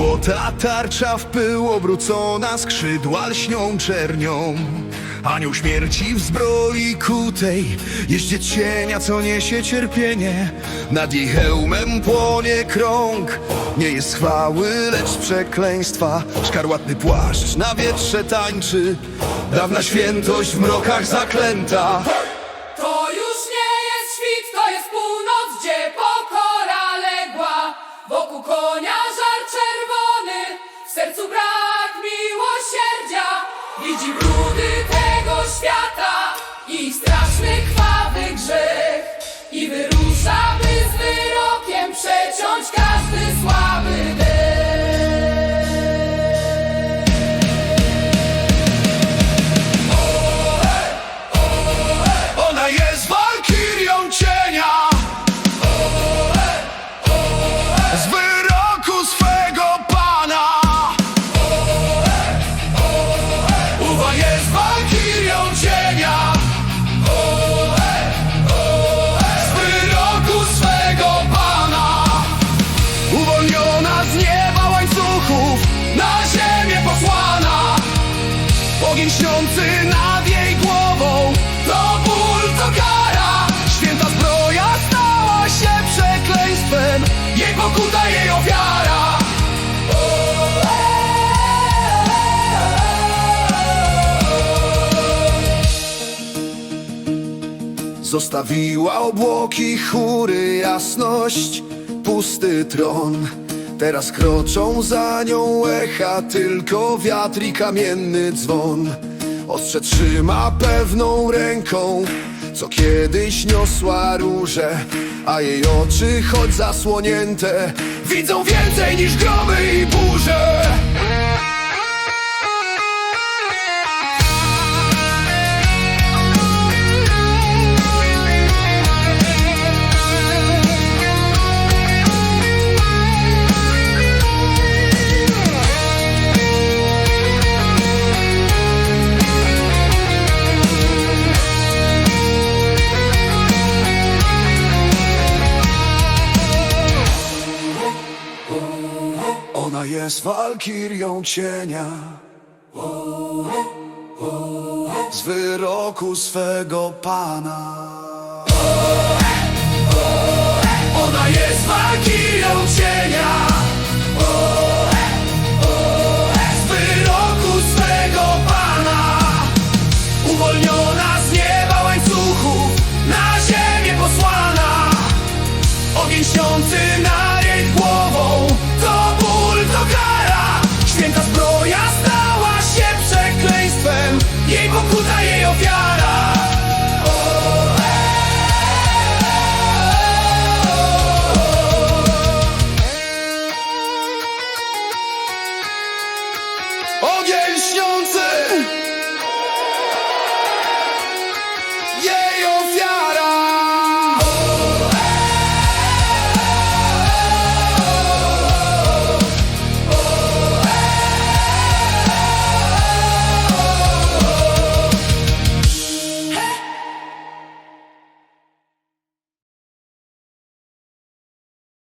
Złota tarcza w pył obrócona skrzydła lśnią czernią. Anioł śmierci w zbroi kutej Jeździe cienia, co niesie cierpienie. Nad jej hełmem płonie krąg Nie jest chwały, lecz przekleństwa. Szkarłatny płaszcz na wietrze tańczy Dawna świętość w mrokach zaklęta sercu brak miłosierdzia. Widzi brudy tego świata i straszny krwawy Jej pokuta, jej ofiara Zostawiła obłoki chmury jasność Pusty tron. Teraz kroczą za nią echa Tylko wiatr i kamienny dzwon. Ostrze trzyma pewną ręką Co kiedyś niosła róże A jej oczy, choć zasłonięte Widzą więcej niż gromy i burze Ona jest walkirią cienia. Z wyroku swego Pana. Ona jest walkirią cienia. Z wyroku swego Pana. Uwolniona z nieba łańcuchów Na ziemię posłana. Ogień śniący na jej pokuta